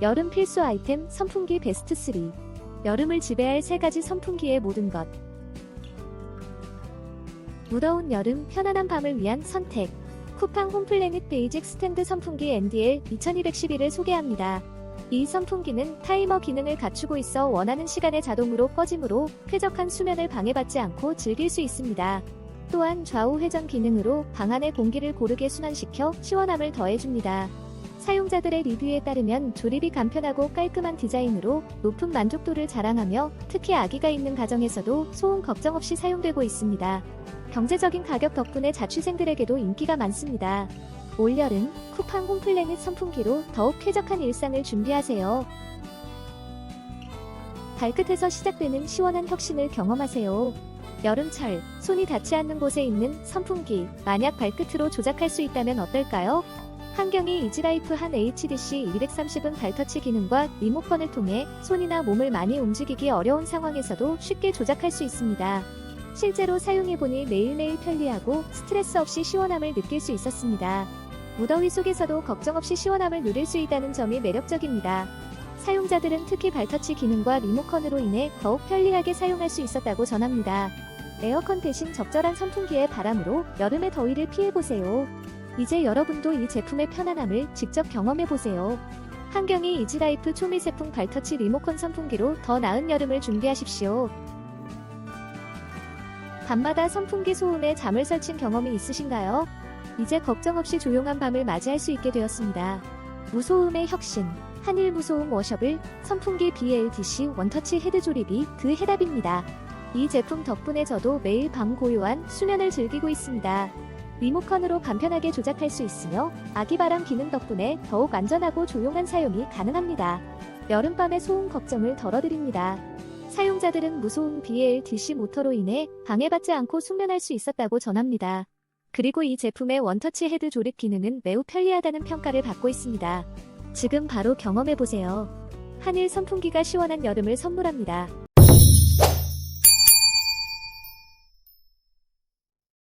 여름 필수 아이템 선풍기 베스트 3. 여름을 지배할 세 가지 선풍기의 모든 것. 무더운 여름 편안한 밤을 위한 선택. 쿠팡 홈플래닛 베이직 스탠드 선풍기 NDL 2211을 소개합니다. 이 선풍기는 타이머 기능을 갖추고 있어 원하는 시간에 자동으로 꺼지므로 쾌적한 수면을 방해받지 않고 즐길 수 있습니다. 또한 좌우 회전 기능으로 방 안의 공기를 고르게 순환시켜 시원함을 더해줍니다. 사용자들의 리뷰에 따르면 조립이 간편하고 깔끔한 디자인으로 높은 만족도를 자랑하며 특히 아기가 있는 가정에서도 소음 걱정 없이 사용되고 있습니다. 경제적인 가격 덕분에 자취생들에게도 인기가 많습니다. 올여름 쿠팡 홈플래닛 선풍기로 더욱 쾌적한 일상을 준비하세요. 발끝에서 시작되는 시원한 혁신을 경험하세요. 여름철, 손이 닿지 않는 곳에 있는 선풍기, 만약 발끝으로 조작할 수 있다면 어떨까요? 환경이 이지라이프 한 HDC 230은 발터치 기능과 리모컨을 통해 손이나 몸을 많이 움직이기 어려운 상황에서도 쉽게 조작할 수 있습니다. 실제로 사용해보니 매일매일 편리하고 스트레스 없이 시원함을 느낄 수 있었습니다. 무더위 속에서도 걱정 없이 시원함을 누릴 수 있다는 점이 매력적입니다. 사용자들은 특히 발터치 기능과 리모컨으로 인해 더욱 편리하게 사용할 수 있었다고 전합니다. 에어컨 대신 적절한 선풍기의 바람으로 여름의 더위를 피해보세요. 이제 여러분도 이 제품의 편안함을 직접 경험해보세요. 환경이 이지라이프 초미세풍 발터치 리모컨 선풍기로 더 나은 여름을 준비하십시오. 밤마다 선풍기 소음에 잠을 설친 경험이 있으신가요? 이제 걱정 없이 조용한 밤을 맞이할 수 있게 되었습니다. 무소음의 혁신, 한일 무소음 워셔블 선풍기 BLDC 원터치 헤드 조립이 그 해답입니다. 이 제품 덕분에 저도 매일 밤 고요한 수면을 즐기고 있습니다. 리모컨으로 간편하게 조작할 수 있으며 아기바람 기능 덕분에 더욱 안전하고 조용한 사용이 가능합니다. 여름밤의 소음 걱정을 덜어드립니다. 사용자들은 무소음 BLDC 모터로 인해 방해받지 않고 숙면할 수 있었다고 전합니다. 그리고 이 제품의 원터치 헤드 조립 기능은 매우 편리하다는 평가를 받고 있습니다. 지금 바로 경험해보세요. 한일 선풍기가 시원한 여름을 선물합니다.